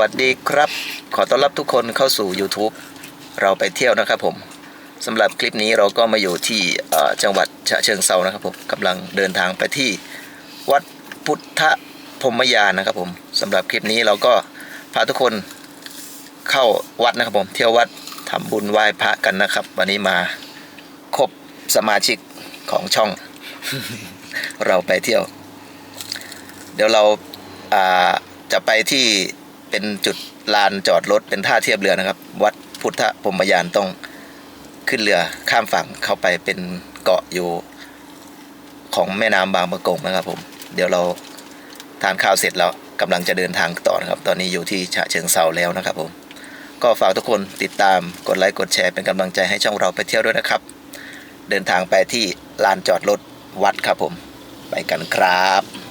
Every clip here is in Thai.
สวัสดีครับ ขอต้อนรับทุกคนเข้าสู่ YouTube เราไปเที่ยวนะครับผมสำหรับคลิปนี้เราก็มาอยู่ที่จังหวัดฉะเชิงเซานะครับผมกำลังเดินทางไปที่วัดพุทธพรมยานนะครับผมสำหรับคลิปนี้เราก็พาทุกคนเข้าวัดนะครับผม เที่ยววัดทำบุญไหว้พระกันนะครับ วันนี้มาครบสมาชิกของช่อง เราไปเที่ยว เดี๋ยวเราจะไปที่ เป็นจุดลานจอดรถเป็นท่าเทียบเรือนะครับ วัดพุทธพรมยานต้องขึ้นเรือข้ามฝั่งเข้าไปเป็นเกาะอยู่ของแม่น้ำบางประกงนะครับ ผม เดี๋ยวเราทานข้าวเสร็จแล้วกำลังจะเดินทางต่อนะครับ ตอนนี้อยู่ที่ฉะเชิงเซาแล้วนะครับ ผม ก็ฝากทุกคนติดตามกดไลค์กดแชร์เป็นกำลังใจให้ช่องเราไปเที่ยวด้วยนะครับ เดินทางไปที่ลานจอดรถวัดครับผม ไปกันครับ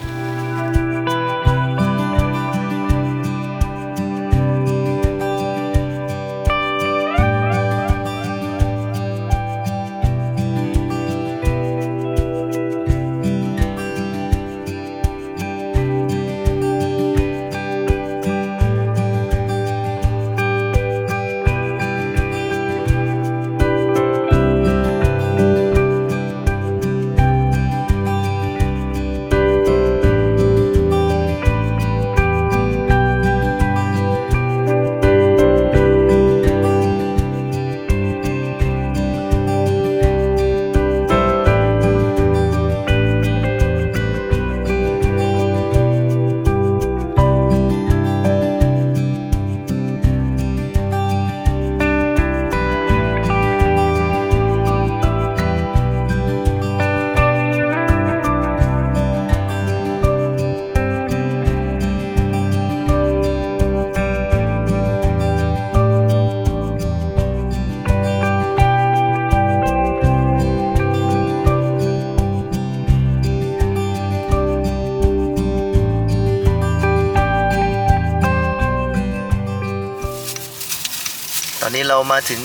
เรามาถึง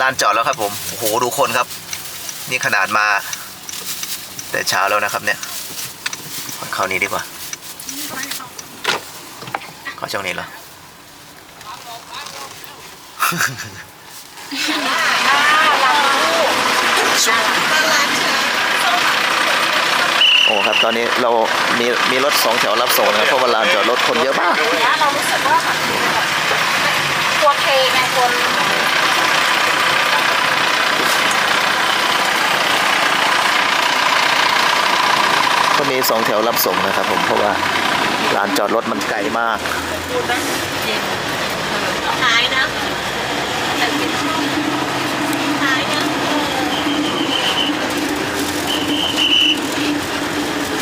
ลานจอดแล้วครับผม โอ้โห ดูคนครับ นี่ขนาดมา แต่เช้าแล้วนะครับเนี่ยเข้านี้ดีกว่าเข้าช่องนี้เหรอ โอ้ครับตอนนี้เรามีมีรถสองแถวรับส่งนะครับเพราะว่าลานจอดรถคนเยอะมากเรารู้สึกว่าแบบก ลัวเทไงกลัวก็มีสองแถวรับส่งนะครับผมเพราะว่าลานจอดรถมันไกลมากหายนะหายนะ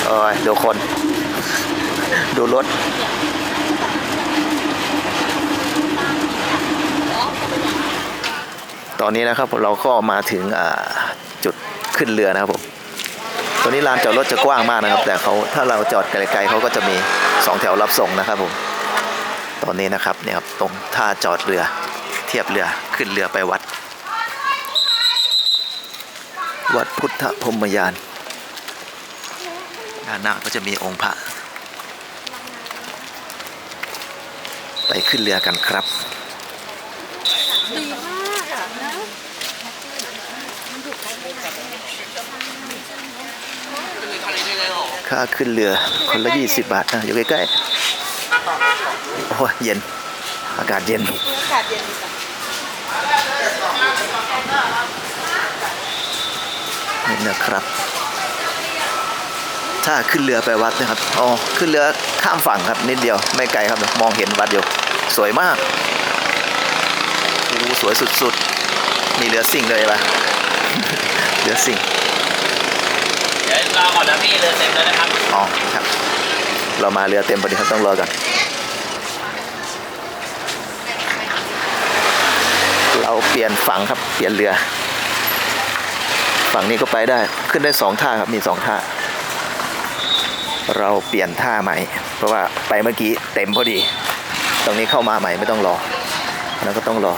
เอ้ยดูคน ดูรถ ตอนนี้นะครับเราก็มาถึงจุดขึ้นเรือนะครับผมตอนนี้ลานจอดรถจะกว้างมากนะครับ แต่เขาถ้าเราจอดไกลๆเขาก็จะมีสองแถวรับส่งนะครับผมตอนนี้นะครับเนี่ยครับตรงท่าจอดเรือเทียบเรือขึ้นเรือไปวัด วัดพุทธพรมยานด้านหน้าก็จะมีองค์พระ ไปขึ้นเรือกันครับ ดีมากอะนะ ค่าขึ้นเรือ คนละ 20 บาทนะอยู่ใกล้ๆโอ้ยเย็น อากาศเย็น อากาศเย็นดีจังนี่นะครับ ถ้าขึ้นเรือไปวัดนะครับอ๋อขึ้นเรือข้ามฝั่งครับนิดเดียวไม่ไกลครับมองเห็นวัดอยู่สวยมากโอ้สวยสุดๆมีเรือสิ่งเลยปะเรือสิ่งเดี๋ยว รอก่อนนะพี่เรือเต็มแล้วนะครับอ๋อครับเรามาเรือเต็มพอดีครับต้องรอกันเราเปลี่ยนฝั่งครับเปลี่ยนเรือ ฝั่งนี้ก็ไปได้ขึ้นได้สองท่าครับมีสองท่า เราเปลี่ยนท่าใหม่ เพราะว่าไปเมื่อกี้เต็มพอดี ตรงนี้เข้ามาใหม่ไม่ต้องรอแล้วก็ต้องรอ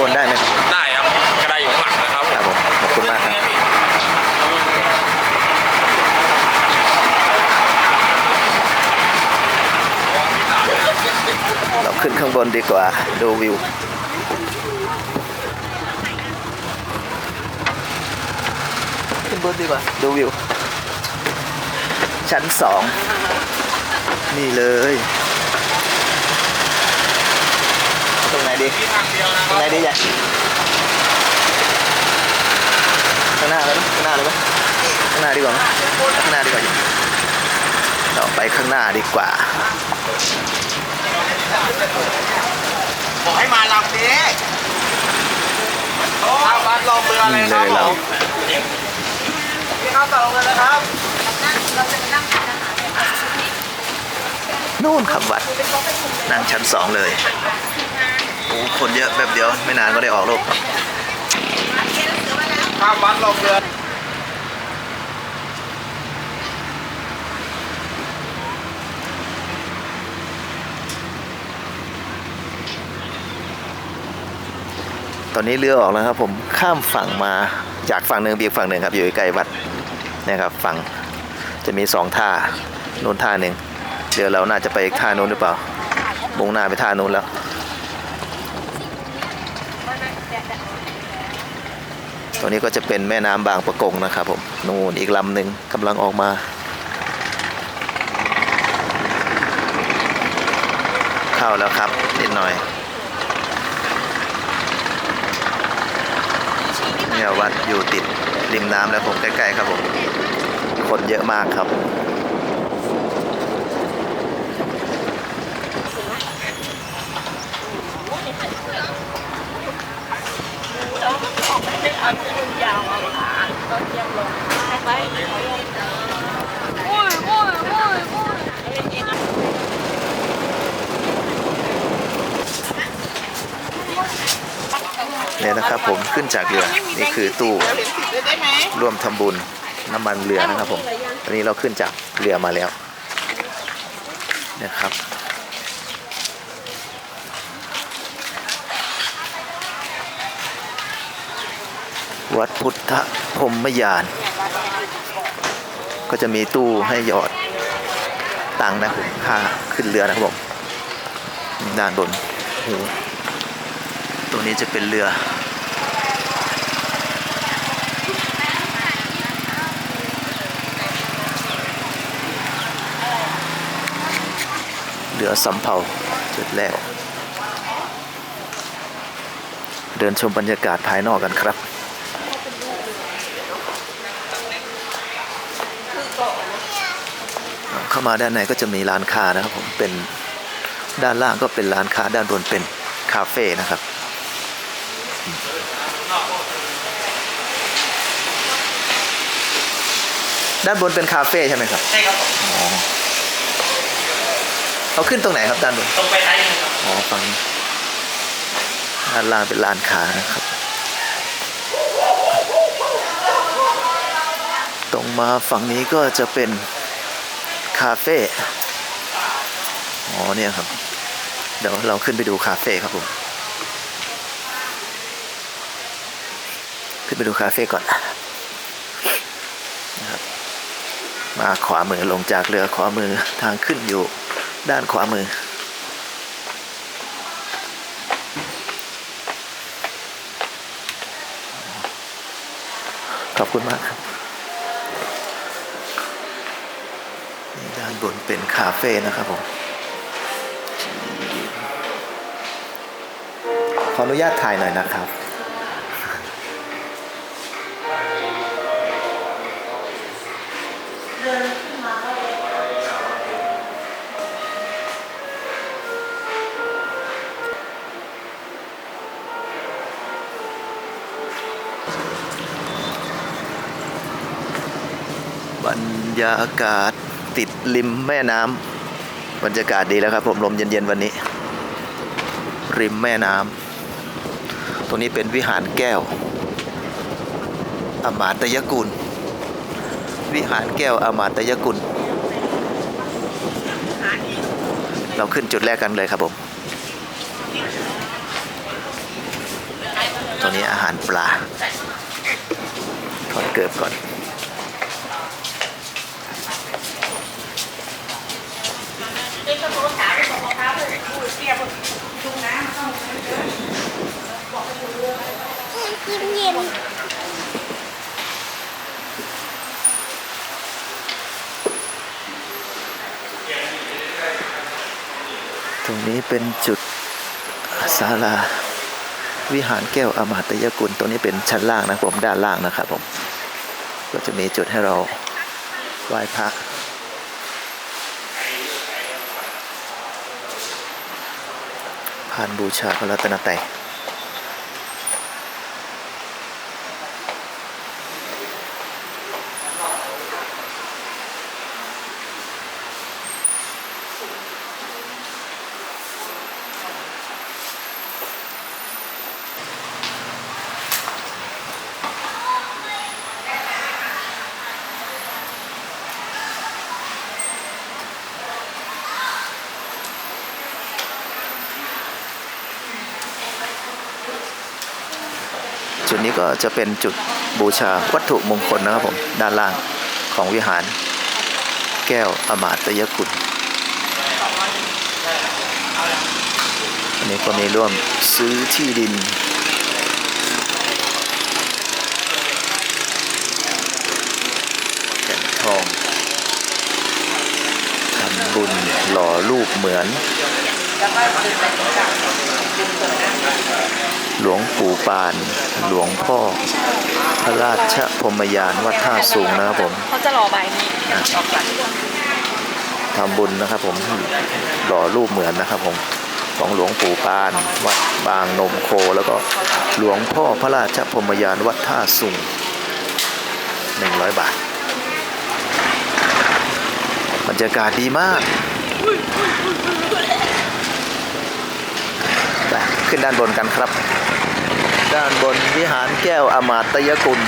บนได้ไหมได้ครับกระไดอยู่ข้างหลังนะครับครับผมขอบคุณมากครับเราขึ้นข้างบนดีกว่าดูวิวขึ้นบนดีกว่าดูวิว ชั้นสองนี่เลย ดีมีทางเดียวนะตรงไหนดีจ๊ะข้างหน้าเลยไหมข้างหน้าเลยไหมข้างหน้าดีกว่าไหมข้างหน้าดีกว่าอยู่เราไปข้างหน้าดีกว่า บอกให้มาลำนี้ข้าวบ้านลงเรือเลยครับนี่เลยเราผมพี่ข้าวต่อลงเลยนะครับ นู่นครับวัดนั่งชั้นสองเลย โอ้คนเยอะแบบเดียวไม่นานก็ได้ออกลูกข้ามวัดลงเรือตอนนี้เรือออกแล้วครับผมข้ามฝั่งมาจากฝั่งหนึ่งไปอีกฝั่งหนึ่งครับอยู่ใกล้ๆวัดเนี่ยครับฝั่งจะมีสองท่านู้นท่าหนึ่งเรือเราน่าจะไปอีกท่านู้นหรือเปล่ามุ่งหน้าไปท่านู้นแล้ว ตรงนี้ก็จะเป็นแม่น้ำบางประกงนะครับผมนู่นอีกลำหนึ่งกำลังออกมา เข้าแล้วครับนิดหน่อยเนี่ยวัดอยู่ติดริมน้ำแล้วผมใกล้ๆครับผม คนเยอะมากครับ เนี่ยนะครับผมขึ้นจากเรือนี่คือตู้ร่วมทำบุญน้ำมันเรือนะครับผมตอนนี้เราขึ้นจากเรือมาแล้วนะครับ วัดพุทธพรมยาน ก็จะมีตู้ให้หยอดตังค์นะครับผมค่าขึ้นเรือนะครับผมด้านบนโอ้ตัวนี้จะเป็นเรือ เรือสำเภาจุดแรกเดินชมบรรยากาศภายนอกกันครับ เข้ามาด้านในก็จะมีร้านค้านะครับผมเป็นด้านล่างก็เป็นร้านค้าด้านบนเป็นคาเฟ่นะครับด้านบนเป็นคาเฟ่ใช่ไหมครับใช่ครับผมอ๋อเขาขึ้นตรงไหนครับด้านบนตรงไปท้ายมือครับอ๋อฝั่งนี้ด้านล่างเป็นร้านค้านะครับ ตรงมาฝั่งนี้ก็จะเป็น คาเฟ่อ๋อเนี่ยครับ เดี๋ยวเราขึ้นไปดูคาเฟ่ครับผม ขึ้นไปดูคาเฟ่ก่อนนะครับมาขวามือลงจากเรือขวามือทางขึ้นอยู่ด้านขวามือขอบคุณมากครับนี่ด้านบนเป็นคาเฟ่นะครับผมขออนุญาตถ่ายหน่อยนะครับบรรยากาศ ติดริมแม่น้ำบรรยากาศดีแล้วครับผมลมเย็นๆวันนี้ ริมแม่น้ำตรงนี้เป็นวิหารแก้ว อมาตยกุล วิหารแก้วอมาตยกุล เราขึ้นจุดแรกกันเลยครับผมตัวนี้อาหารปลาทอดเกิบก่อน กินเย็นตรงนี้เป็นจุดศาลาวิหารแก้วอมหตยกุลตรงนี้เป็นชั้นล่างนะผมด้านล่างนะครับผม ก็จะมีจุดให้เราไหว้พระผ่านบูชาพระรัตนตรัย จะเป็นจุดบูชาวัตถุมงคลนะครับผมด้านล่างของวิหาร แก้วอมาตยกุลอันนี้ก็มีร่วมซื้อที่ดินแผ่นทองทำบุญหล่อรูปเหมือน หลวงปู่ปาน หลวงพ่อ พระราชพรหมยานวัดท่าสูงนะครับผมเขาจะรอใบนี้ออกจากทำบุญนะครับผมหล่อรูปเหมือนนะครับผมของหลวงปู่ปาน วัดบางนมโคแล้วก็หลวงพ่อพระราชพรหมยานวัดท่าสูง100 บาทบรรยากาศดีมากไป ขึ้นด้านบนกันครับ ด้านบนวิหารแก้วอมาตยกุล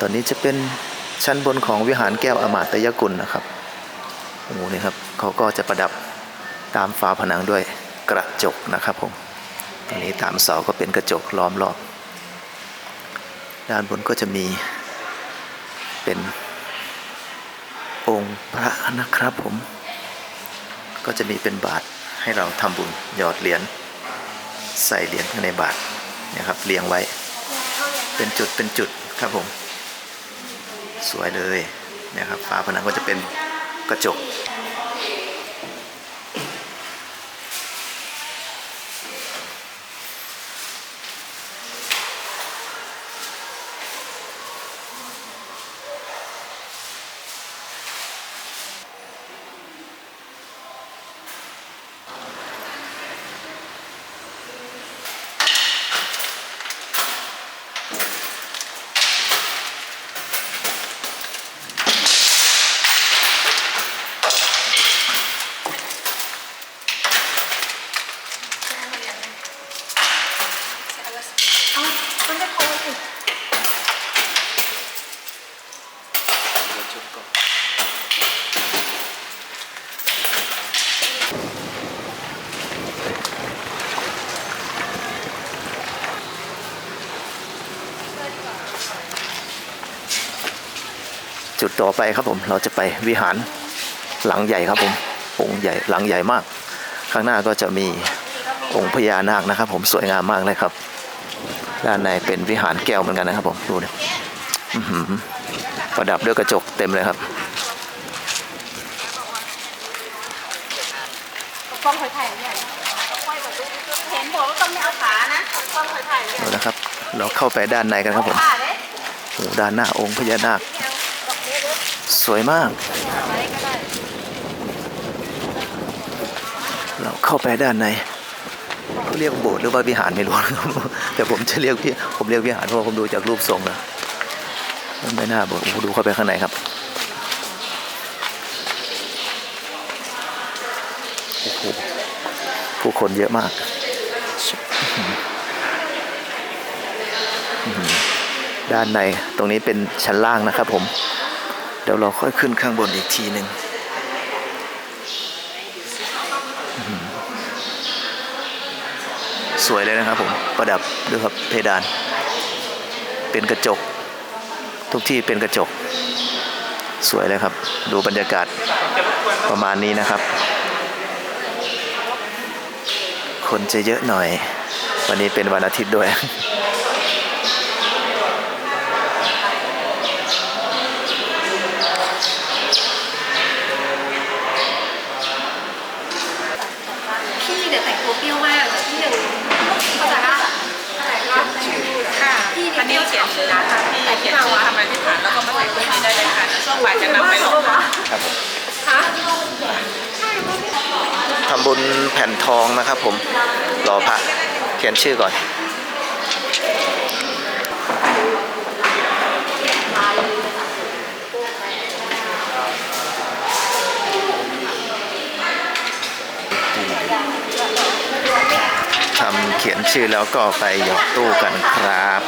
ตอนนี้จะเป็นชั้นบนของวิหารแก้วอมาตยกุลนะครับโอ้โหนี่ครับเขาก็จะประดับตามฝาผนังด้วยกระจกนะครับผมตอนนี้ตามเสาก็เป็นกระจกล้อมรอบ ด้านบนก็จะมี เป็นองค์พระนะครับผม ก็จะมีเป็นบาทให้เราทำบุญหยอดเหรียญใส่เหรียญข้างในบาทนะครับเรียงไว้ เป็นจุดเป็นจุดครับผม สวยเลยนะครับฝาผนังก็จะเป็นกระจก จุดต่อไปครับผมเราจะไปวิหารหลังใหญ่ครับผมองค์ใหญ่หลังใหญ่มาก ข้างหน้าก็จะมีองค์พญานาคนะครับ ผมสวยงามมากเลยครับ ด้านในเป็นวิหารแก้วเหมือนกันนะครับผมดูดิอื้อหือประดับด้วยกระจกเต็มเลยครับกล้องถ่ายถ่ายใหญ่เห็นบอกว่าต้องไม่เอาขานะกล้องถ่ายถ่ายใหญ่ดูนะครับ เราเข้าไปด้านในกันครับผมขาเด้โอ้ด้านหน้าองค์พญานาค สวยมาก เราเข้าไปด้านในเขาเรียกโบสถ์หรือว่าวิหารไม่รู้แต่ผมจะเรียกพี่ผมเรียกวิหารเพราะผมดูจากรูปทรงนะมันไม่น่าโบสถ์โอ้โหดูเข้าไปข้างในครับโอ้โหผู้คนเยอะมากด้านในตรงนี้เป็นชั้นล่างนะครับผม เดี๋ยวเราค่อยขึ้นข้างบนอีกทีหนึ่งสวยเลยนะครับผม ประดับด้วยครับเพดาน เป็นกระจก ทุกที่เป็นกระจก สวยเลยครับ ดูบรรยากาศประมาณนี้นะครับ คนจะเยอะหน่อย วันนี้เป็นวันอาทิตย์ด้วย ค่ะพี่เขียนชื่อทำอะไรที่ฐานแล้วก็มาใส่เครื่องนี้ได้เลยค่ะช่วงบ่ายจะนำไปลงค่ะ ครับผม ฮะ ทำบุญ แผ่นทองนะครับผมรอพระเขียนชื่อก่อน ทำเขียนชื่อแล้วก็ไปหยอดตู้กันครับ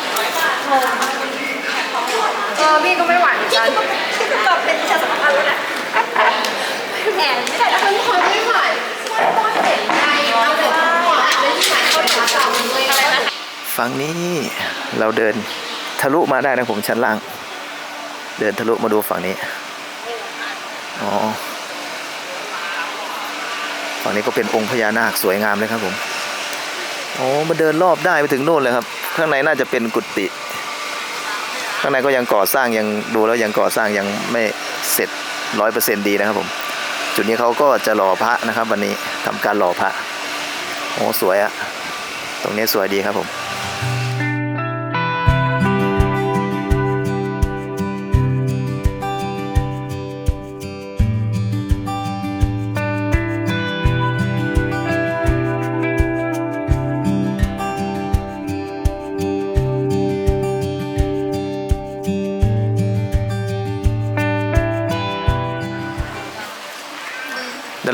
เออพี่ก็ไม่หวานเหมือนกันก็เป็นประชาสัมพันธ์แล้วนะแหมไม่ได้แล้วคนที่คอยไม่หวานก็เห็นใจเอาแต่หวานไม่ใช่เขาถึงสั่งเลยอะไรนะ ฝั่งนี้เราเดินทะลุมาได้นะผมชั้นล่าง เดินทะลุมาดูฝั่งนี้อ๋อฝั่งนี้ก็เป็นองค์พญานาคสวยงามเลยครับผมโอ้มาเดินรอบได้ไปถึงโน่นเลยครับ ข้างในน่าจะเป็นกุฏิข้างในก็ยังก่อสร้างยังดูแล้วยังก่อสร้างยังไม่เสร็จร้อยเปอร์เซ็นดีนะครับผมจุดนี้เขาก็จะหล่อพระนะครับ วันนี้ทำการหล่อพระโอ้สวยอะตรงนี้สวยดีครับผม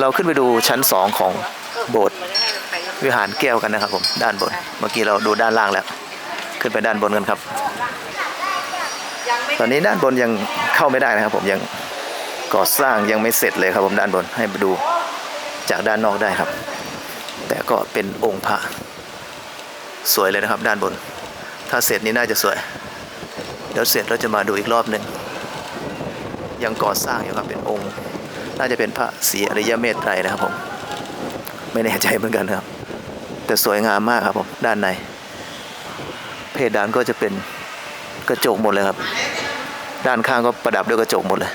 เราขึ้นไปดูชั้นสองของโบสถ์วิหารแก้วกันนะครับผมด้านบน เมื่อกี้เราดูด้านล่างแล้ว ขึ้นไปด้านบนกันครับ ตอนนี้ด้านบนยังเข้าไม่ได้นะครับ ผมยังก่อสร้างยังไม่เสร็จเลยครับผมด้านบนให้ไปดูจากด้านนอกได้ครับ แต่ก็เป็นองค์พระสวยเลยนะครับ ด้านบน ถ้าเสร็จนี้น่าจะสวย เดี๋ยวเสร็จเราจะมาดูอีกรอบหนึ่งยังก่อสร้างอยู่ครับเป็นองค์ น่าจะเป็นพระศรีอริยเมตไตรนะครับผม ไม่แน่ใจเหมือนกันครับ แต่สวยงามมากครับผมด้านใน เพดานก็จะเป็นกระจกหมดเลยครับ ด้านข้างก็ประดับด้วยกระจกหมดเลย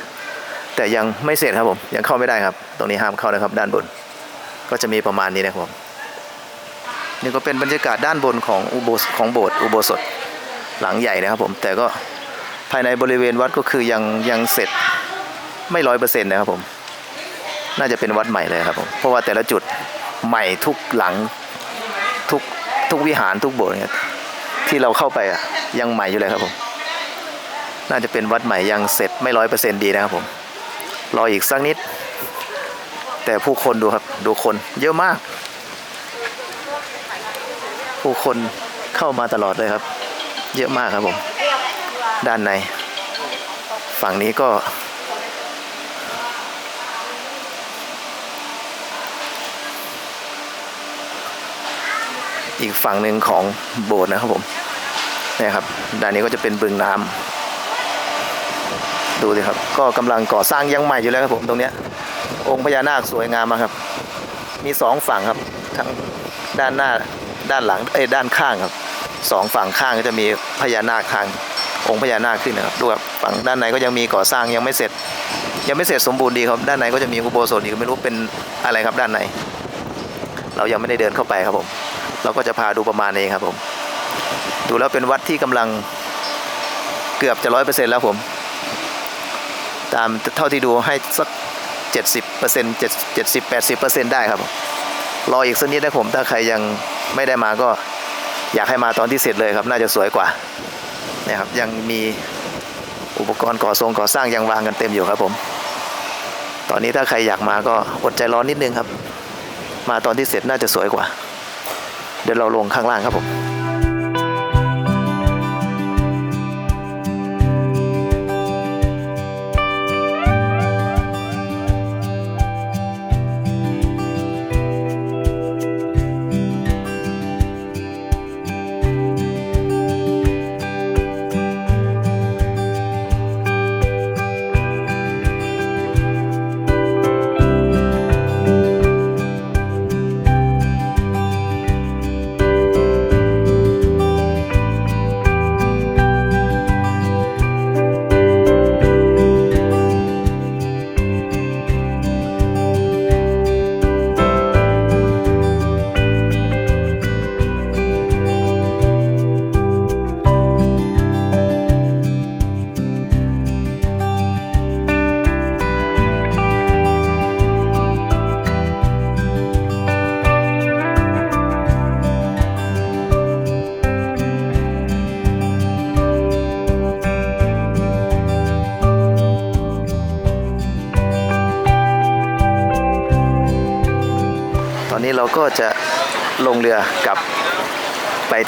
แต่ยังไม่เสร็จครับผม ยังเข้าไม่ได้ครับ ตรงนี้ห้ามเข้านะครับ ด้านบน ก็จะมีประมาณนี้นะครับผมนี่ก็เป็นบรรยากาศด้านบนของอุโบสถของโบสถ์อุโบสถหลังใหญ่นะครับผม แต่ก็ภายในบริเวณวัดก็คือยังยังเสร็จไม่ร้อยเปอร์เซ็นต์นะครับผม น่าจะเป็นวัดใหม่เลยครับผมเพราะว่าแต่ละจุดใหม่ทุกหลังทุกทุกวิหารทุกโบสถ์เนี่ยที่เราเข้าไปอะยังใหม่อยู่เลยครับผมน่าจะเป็นวัดใหม่ยังเสร็จไม่ร้อยเปอร์เซ็นต์ดีนะครับผมรออีกสักนิด แต่ผู้คนดูครับดูคนเยอะมาก ผู้คนเข้ามาตลอดเลยครับ เยอะมากครับผม ด้านใน ฝั่งนี้ก็ อีกฝั่งหนึ่งของโบสถ์นะครับผมนี่ครับด้านนี้ก็จะเป็นบึงน้ำดูสิครับ ก็กำลังก่อสร้างยังใหม่อยู่แล้วครับผมตรงเนี้ยองค์พญานาคสวยงามมากครับ มีสองฝั่งครับทั้งด้านหน้าด้านหลังเอ้ด้านข้างครับสองฝั่งข้างก็จะมีพญานาคทางองค์พญานาคขึ้นนะครับดูครับฝั่งด้านในก็ยังมีก่อสร้างยังไม่เสร็จ ยังไม่เสร็จสมบูรณ์ดีครับด้านในก็จะมีอุโบสถอีกไม่รู้เป็นอะไรครับด้านใน เรายังไม่ได้เดินเข้าไปครับผม เราก็จะพาดูประมาณนี้ครับผม ดูแล้วเป็นวัดที่กำลังเกือบจะร้อยเปอร์เซ็นต์แล้วผม ตามเท่าที่ดูให้สักเจ็ดสิบเปอร์เซ็นต์เจ็ดเจ็ดสิบแปดสิบเปอร์เซ็นต์ได้ครับผมรออีกสักนิดนะผม ถ้าใครยังไม่ได้มาก็อยากให้มาตอนที่เสร็จเลยครับ น่าจะสวยกว่านี่ครับ ยังมีอุปกรณ์ก่อทรงก่อสร้างยังวางกันเต็มอยู่ครับผม ตอนนี้ถ้าใครอยากมาก็อดใจร้อนนิดนึงครับ มาตอนที่เสร็จน่าจะสวยกว่า เดี๋ยวเราลงข้างล่างครับผม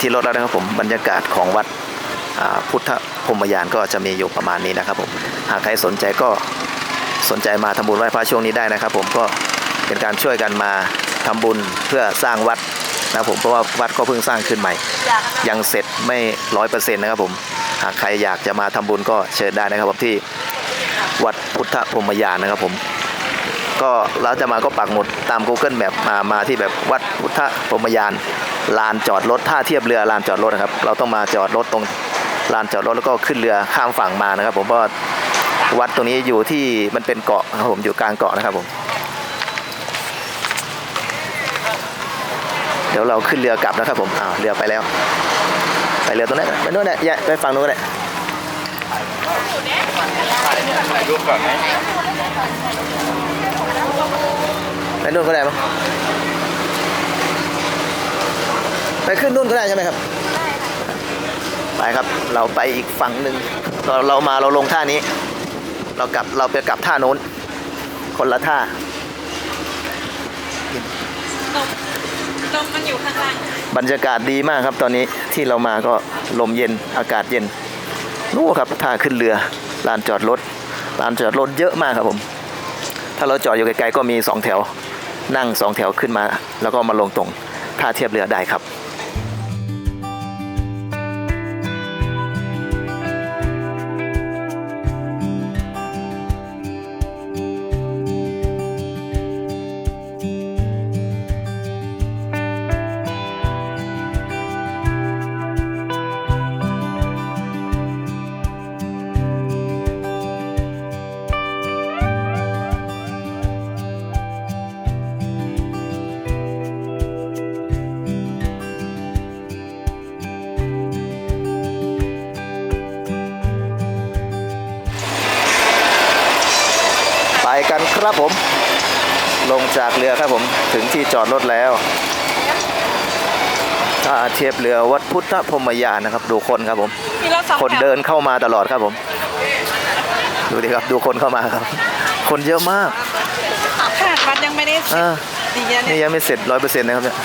ที่รถแล้วนะครับผมบรรยากาศของวัดพุทธพรมยานก็จะมีอยู่ประมาณนี้นะครับผมหากใครสนใจก็สนใจมาทำบุญไหว้พระช่วงนี้ได้นะครับ ผมก็เป็นการช่วยกันมาทำบุญเพื่อสร้างวัดนะครับผมเพราะว่าวัดก็เพิ่งสร้างขึ้นใหม่ ยังเสร็จไม่ร้อยเปอร์เซ็นต์นะครับผมหากใครอยากจะมาทำบุญก็เชิญได้นะครับผมที่วัดพุทธพรมยานนะครับผมก็เราจะมาก็ปักหมุดตาม Google Map มามาที่แบบวัดพุทธพรมยาน ลานจอดรถท่าเทียบเรือลานจอดรถนะครับ เราต้องมาจอดรถตรงลานจอดรถแล้วก็ขึ้นเรือข้ามฝั่งมานะครับ ผมเพราะวัดตรงนี้อยู่ที่มันเป็นเกาะนะครับผมอยู่กลางเกาะนะครับผม เดี๋ยวเราขึ้นเรือกลับนะครับผมอ้าวเรือไปแล้ว ไปเรือตรงนั้นไปโน่นแหละอย่าไปฝั่งโน้นก็ได้ถ่ายรูปก่อนไหมไปนู่นก็ได้มั้ง ไปขึ้นนู่นก็ได้ใช่ไหมครับ ไปครับ เราไปอีกฝั่งหนึ่งเราเรามาเราลงท่านี้ เรากลับเราไปกลับท่าโน้น คนละท่าลมมันอยู่ข้างล่างบรรยากาศดีมากครับตอนนี้ที่เรามาก็ลมเย็นอากาศเย็นนู่นครับท่าขึ้นเรือลานจอดรถลานจอดรถเยอะมากครับผม ถ้าเราจอดอยู่ไกลๆก็มีสองแถว นั่งสองแถวขึ้นมา แล้วก็มาลงตรงท่าเทียบเรือได้ครับ กันครับผม ลงจากเรือครับผมถึงที่จอดรถแล้วท่าเทียบเรือวัดพุทธพรหมยานนะครับดูคนครับผมมีรถสองคนแถวเดินเข้ามาตลอดครับผม ดูดิครับดูคนเข้ามาครับ คนเยอะมากขนาดวัดยังไม่ได้เสร็จอ่าดีอะเนี่นี่ยยังไม่เสร็จร้อยเปอร์เซ็นต์นะครับเนี่ย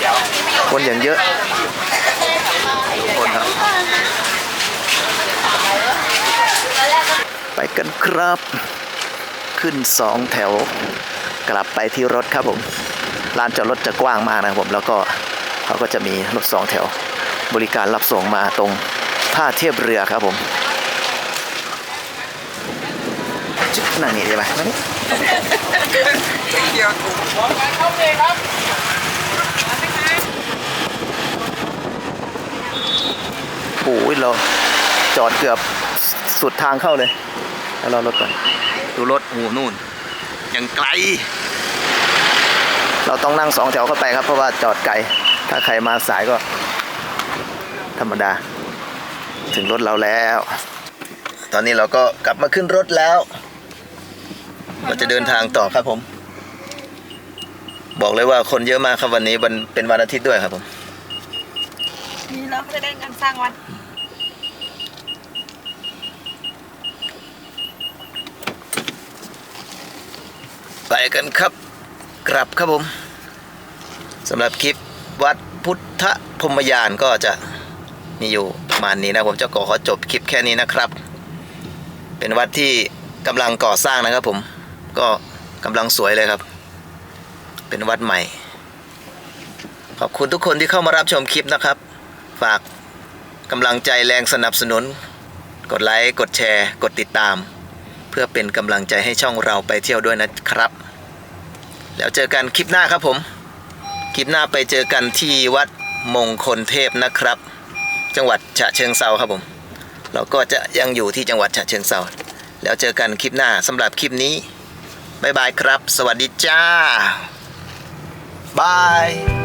คนอย่างเยอะคนครับไปกันครับ ขึ้นสองแถว กลับไปที่รถครับผมลานจอดรถจะกว้างมากนะครับผมแล้วก็เขาก็จะมีรถสองแถว บริการรับส่งมาตรงท่าเทียบเรือครับผมจุดนั่งนี่ได้ไหมนั่งนี่โอ้ยเราจอดเกือบสุดทางเข้าเลยแล้วเรารถก่อน ดูรถโอ้โหนู่นยังไกล เราต้องนั่งสองแถวเข้าไปครับเพราะว่าจอดไกล ถ้าใครมาสายก็ ธรรมดา ถึงรถเราแล้ว ตอนนี้เราก็กลับมาขึ้นรถแล้ว เราจะเดินทางต่อครับผม บอกเลยว่าคนเยอะมากครับวันนี้วันเป็นวันอาทิตย์ด้วยครับผมมีแล้วเขาจะได้เงินสร้างวัด ไปกันครับกลับครับผมสำหรับคลิปวัดพุทธพรมยานก็จะมีอยู่ประมาณนี้นะผมจะขอขอจบคลิปแค่นี้นะครับ เป็นวัดที่กำลังก่อสร้างนะครับ ผมก็กำลังสวยเลยครับ เป็นวัดใหม่ ขอบคุณทุกคนที่เข้ามารับชมคลิปนะครับ ฝากกำลังใจแรงสนับสนุน กดไลค์ กดแชร์ กดติดตาม พื่อเป็นกำลังใจให้ช่องเราไปเที่ยวด้วยนะครับ แล้วเจอกันคลิปหน้าครับผม คลิปหน้าไปเจอกันที่วัดมงคลเทพนะครับ จังหวัดฉะเชิงเซาครับผม เราก็จะยังอยู่ที่จังหวัดฉะเชิงเซาแล้วเจอกันคลิปหน้าสำหรับคลิปนี้บ๊ายบายครับ สวัสดีจ้าบาย